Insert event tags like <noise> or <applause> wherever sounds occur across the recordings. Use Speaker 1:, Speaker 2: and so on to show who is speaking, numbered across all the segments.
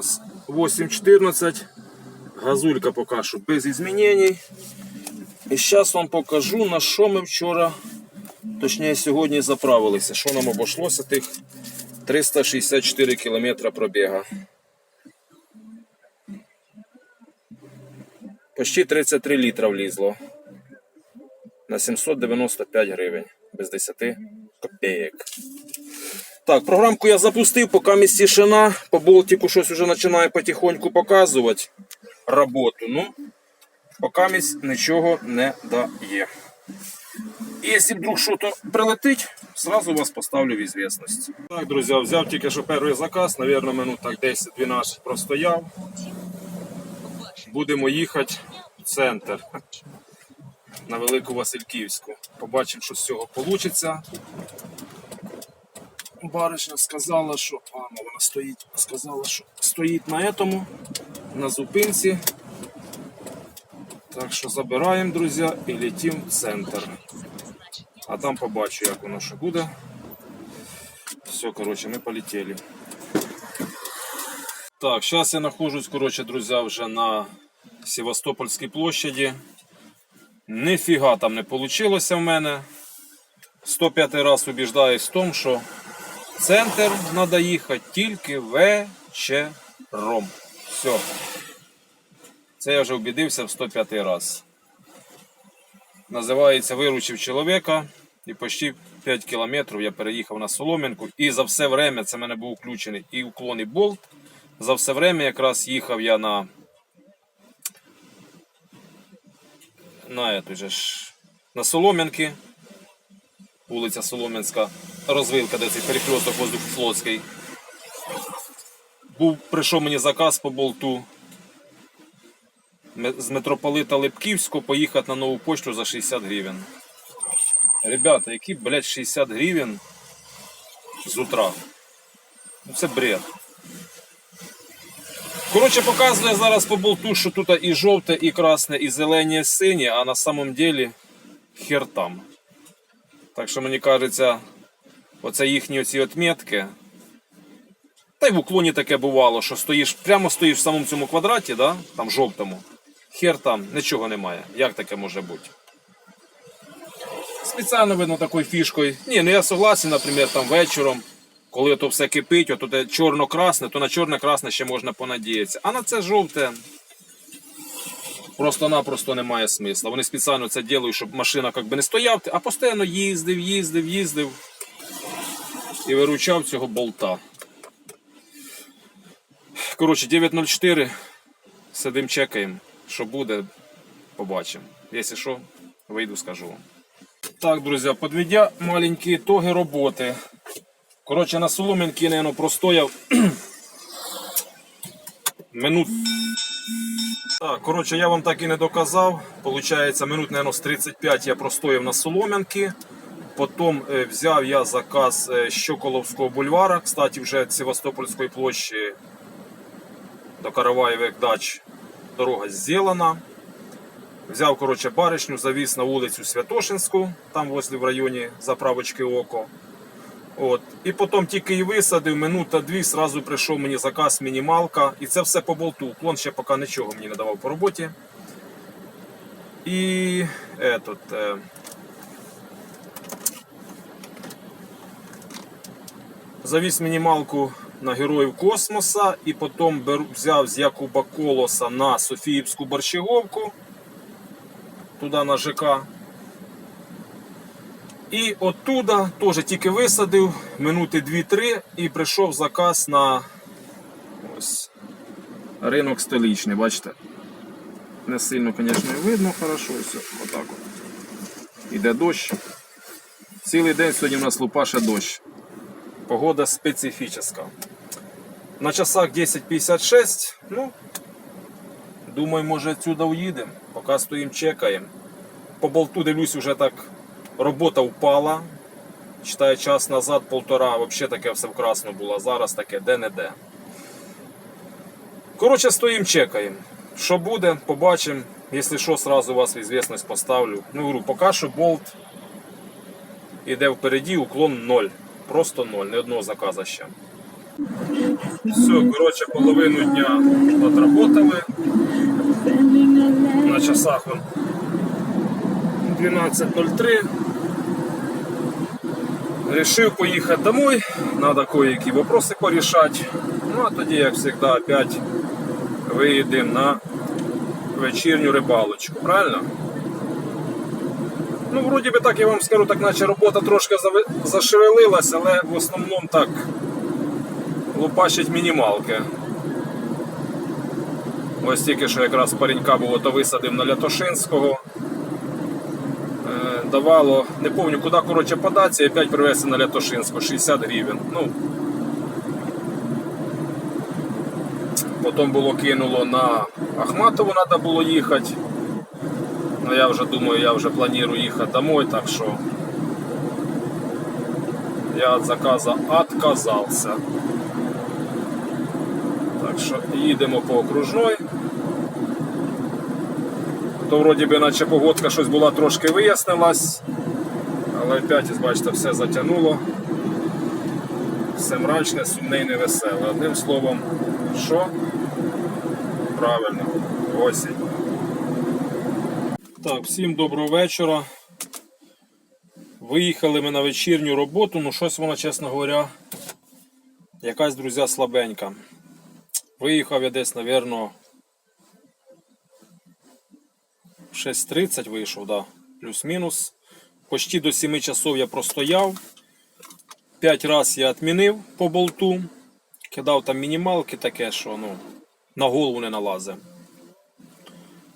Speaker 1: нас 8.14. Газулька поки що без змінень. І зараз вам покажу, на що ми вчора, точніше сьогодні заправилися. Що нам обійшлося тих 364 кілометри пробіга. Почти 33 літра влізло. На 795 гривень. Без 10 копійок. Так, програмку я запустив, поки місць тишина. По болтику щось вже починає потихоньку показувати роботу. Ну, поки місць нічого не дає. І якщо вдруг щось прилетить, сразу вас поставлю в известность. Так, друзі, взяв тільки що перший заказ, наверное, минут так 10-12 простояв. Будемо їхати в центр на Велику Васильківську. Побачимо, що з цього вийде. Баришня сказала, що а, ну, вона стоїть, сказала, що стоїть на этому, на зупинці. Так що забираємо, друзі, і летимо в центр. А там побачу, як воно що буде. Все, коротше, ми полетіли. Так, зараз я нахожусь, коротше, друзі, вже на Севастопольській площаді. Ніфіга там не вийшло в мене. 105 раз убіждаюсь в тому, що центр треба їхати тільки вечором. Все. Це я вже убідився в 105 раз. Називається Виручив чоловіка. І почти 5 кілометрів я переїхав на Солом'янку. І за все время це в мене був включений і уклон, і болт. За все время якраз їхав я на. На эту. На Солом'янки. Вулиця Солом'янська. Розвилка, де цей перекресток воздух Флотський. Був, прийшов мені заказ по болту. З митрополита Липківського поїхати на нову почту за 60 гривень. Ребята, які, блядь, 60 гривень з утра. Ну це бред. Коротше, показує зараз по болту, що тут і жовте, і красне, і зелене, і синє, а на самом деле хер там. Так що мені кажеться, оце їхні оці отметки. Та й в уклоні таке бувало, що стоїш, прямо стоїш в самому цьому квадраті, да? там жовтому. Хер там, нічого немає. Як таке може бути? Спеціально видно такою фішкою. Ні, ну я согласен, наприклад, там вечором, коли то все кипить, от те чорно-красне, то на чорне-красне ще можна понадіятися. А на це жовте просто-напросто немає смисла. Вони спеціально це роблять, щоб машина як не стояв, а постійно їздив, їздив, їздив і виручав цього болта. Коротше, 9.04. Сидим, чекаємо. Що буде, побачимо. Якщо що, вийду, скажу вам. Так, друзі, подведя маленькі ітоги роботи. Коротше, на соломінки, наверное, простояв <clears throat> минут. Так, коротше, я вам так і не доказав. Получається, минут, наверное, з 35 я простояв на солом'янки. Потім е, взяв я заказ е, з Щоколовського бульвара. Кстати, вже з Севастопольської площі до Караваєвих дач дорога зроблена. Взяв, коротше, баришню, завіз на вулицю Святошинську, там возле в районі заправочки Око. От. І потім тільки її висадив, минута дві, сразу прийшов мені заказ мінімалка. І це все по болту. Уклон ще поки нічого мені не давав по роботі. І етот, е, завіз мінімалку на Героїв Космоса і потім беру, взяв з Якуба Колоса на Софіївську Борщаговку, туди на ЖК. І оттуда теж тільки висадив минути 2-3 і прийшов заказ на ось, ринок столичний, бачите? Не сильно, звісно, видно хорошо, все, отак от. Іде дощ. Цілий день сьогодні у нас лупаше дощ. Погода специфічна. На часах 10.56, ну, думаю, може отсюда уїдемо. Поки стоїмо, чекаємо. По болту дивлюсь, вже так робота впала. Читаю час назад, полтора, взагалі таке все вкрасно було, зараз таке де-не-де. Коротше, стоїмо, чекаємо. Що буде, побачимо. Якщо що, сразу вас в ізвісність поставлю. Ну, говорю, поки що болт іде впереді, уклон 0. Просто 0, ні одного заказа ще. Все, коротше, половину дня отработали. На часах 12.03. Решив поїхати домой, надо кое-які вопроси порішати. Ну а тоді, як завжди, опять виїдемо на вечірню рибалочку, правильно? Ну, вроді би так я вам скажу, так наче робота трошки зашевелилась, але в основному так лупашить мінімалки. Ось тільки що якраз паренька було, то висадив на Лятошинського. Давало, не пам'ятаю, куди коротше податися, і опять привезти на Лятошинську 60 гривень. Ну, потім було кинуло на Ахматову, треба було їхати. Ну я вже думаю, я вже планую їхати домой, так що я від заказу відказався. Так що їдемо по окружной. То вроді би наче погодка щось була трошки вияснилась, але опять, бачите, все затягнуло. Все мрачне, сумне і невеселе. Одним словом, що? Правильно, осінь. Так, всім доброго вечора. Виїхали ми на вечірню роботу, ну щось вона, чесно говоря, якась, друзі, слабенька. Виїхав я десь, напевно, 6.30 вийшов, да, плюс-мінус. Почти до 7 часов я простояв. 5 разів я відмінив по болту. Кидав там мінімалки таке, що ну, на голову не налазить.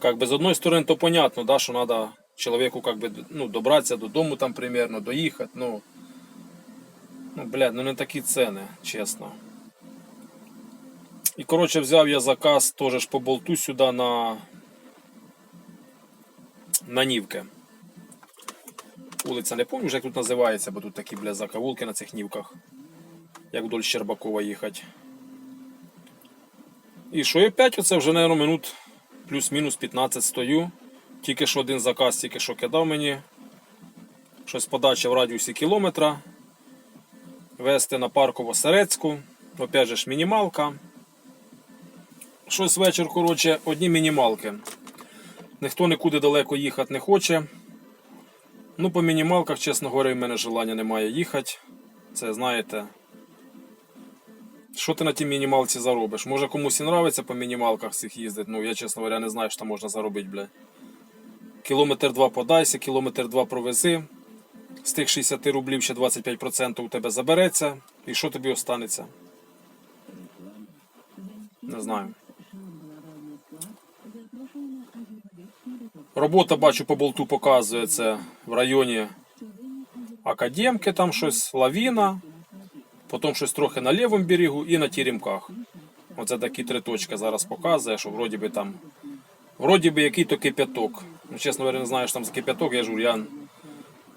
Speaker 1: Как бы, з одної сторони, то понятно, да, що треба чоловіку как бы, ну, добратися додому там примерно, доїхати. Ну, ну, блядь, ну не такі ціни, чесно. І коротше взяв я заказ теж по болту сюди на, на Нівки. Вулиця не пам'ятаю, як тут називається, бо тут такі бля, закавулки на цих нівках. Як вдоль Щербакова їхати. І що, і опять оце вже, наверное, минут плюс-мінус 15 стою. Тільки що один заказ, тільки що кидав мені. Щось подача в радіусі кілометра. Вести на парково Серецьку. Опять же ж мінімалка. Щось вечір, коротше, одні мінімалки. Ніхто нікуди далеко їхати не хоче. Ну, по мінімалках, чесно говоря, в мене желання немає їхати. Це знаєте. Що ти на тій мінімалці заробиш? Може комусь і нравиться по мінімалках цих їздити. Ну, я, чесно говоря, не знаю, що там можна заробити, бля. Кілометр два подайся, кілометр два провези. З тих 60 рублів ще 25% у тебе забереться. І що тобі останеться? Не знаю. Робота, бачу, по болту показує це в районі Академки, там щось, лавіна, потім щось трохи на лівому берегу і на Тірімках. Оце такі три точки зараз показує, що вроді би там. Вроді би який то кипяток. Ну, чесно говоря, не знаю, що там за кипяток, я ж я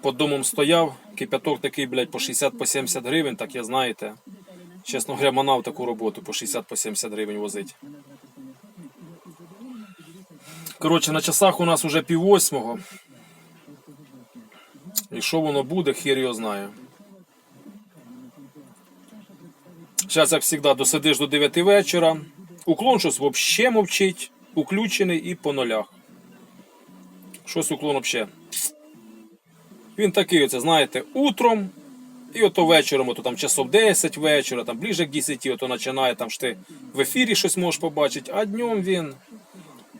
Speaker 1: під домом стояв, кипяток такий, блядь, по 60 по 70 гривень, так я знаєте. Чесно говоря, манав таку роботу по 60 по 70 гривень возить. Коротше, на часах у нас уже пів восьмого. І що воно буде, хер його знає. Зараз, як завжди, досидиш до 9 вечора. Уклон щось взагалі мовчить, уключений і по нулях. Щось уклон взагалі. Він такий, оце, знаєте, утром. І ото вечором, ото там часов 10 вечора, там ближе к 10, ото починає там ж ти в ефірі щось можеш побачити, а днем він.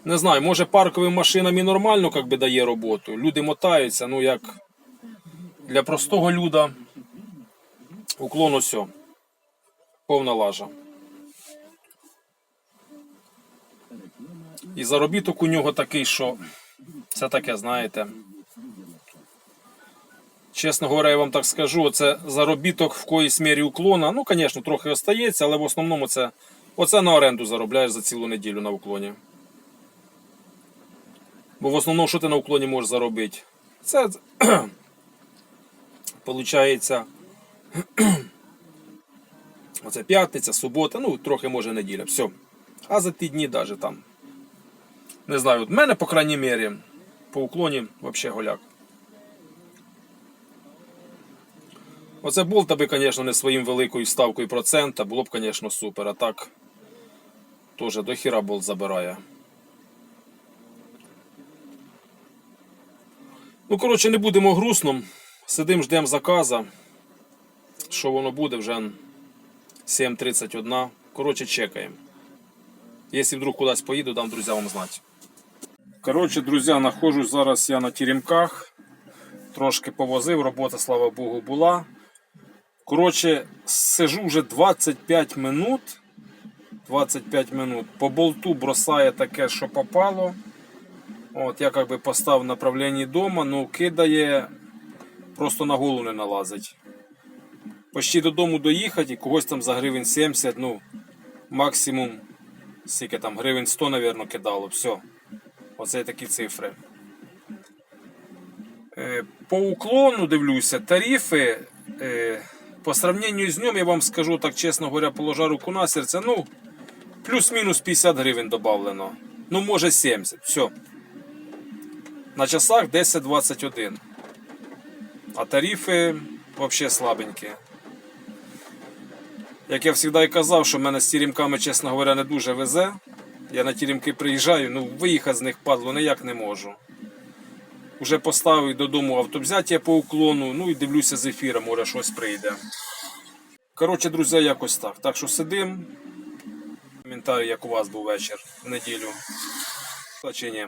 Speaker 1: Не знаю, може парковим машинам і нормально как би, дає роботу. Люди мотаються, ну як для простого люда уклон усьо. Повна лажа. І заробіток у нього такий, що це таке, знаєте. Чесно говоря, я вам так скажу, це заробіток в коїсь мірі уклона. Ну, звісно, трохи остається, але в основному це оце на оренду заробляєш за цілу неділю на уклоні. Бо в основному, що ти на уклоні можеш заробити? Це <clears throat> Получається. <clears throat> Оце п'ятниця, субота, ну трохи може неділя. Все. А за ті дні навіть там. Не знаю, от мене, по крайній мірі, по уклоні взагалі голяк. Оце болт, аби, звісно, не своїм великою ставкою процента, було б, звісно, супер. А так теж до хіра болт забирає. Ну, коротше, не будемо грустном. Сидим, ждемо заказа. Що воно буде, вже 7.31. Коротше, чекаємо. Якщо вдруг кудись поїду, дам друзям вам знати. Коротше, друзі, знаходжусь зараз я на теремках. Трошки повозив, робота, слава Богу, була. Коротше, сижу вже 25 минут. 25 минут. По болту бросає таке, що попало. От, я как би поставив направлення дома, ну кидає, просто на голову не налазить. Почти додому доїхати і когось там за гривень 70, ну, максимум, скільки там, гривень 100, мабуть, кидало. Все. Оце такі цифри. Е, По уклону дивлюся, тарифи. е, По сравненню з ним, я вам скажу так чесно говоря, положа руку на серце, ну, плюс-мінус 50 гривень додавлено. Ну, може 70. Все. На часах 10.21. А тарифи взагалі слабенькі. Як я завжди і казав, що в мене з тірімками, чесно говоря, не дуже везе. Я на тірімки приїжджаю, ну виїхати з них падло ніяк не можу. Уже поставив додому автобзяття по уклону, ну і дивлюся з ефіра, може щось прийде. Коротше, друзі, якось так. Так що сидим. Коментарі, як у вас був вечір в неділю. Та чи ні.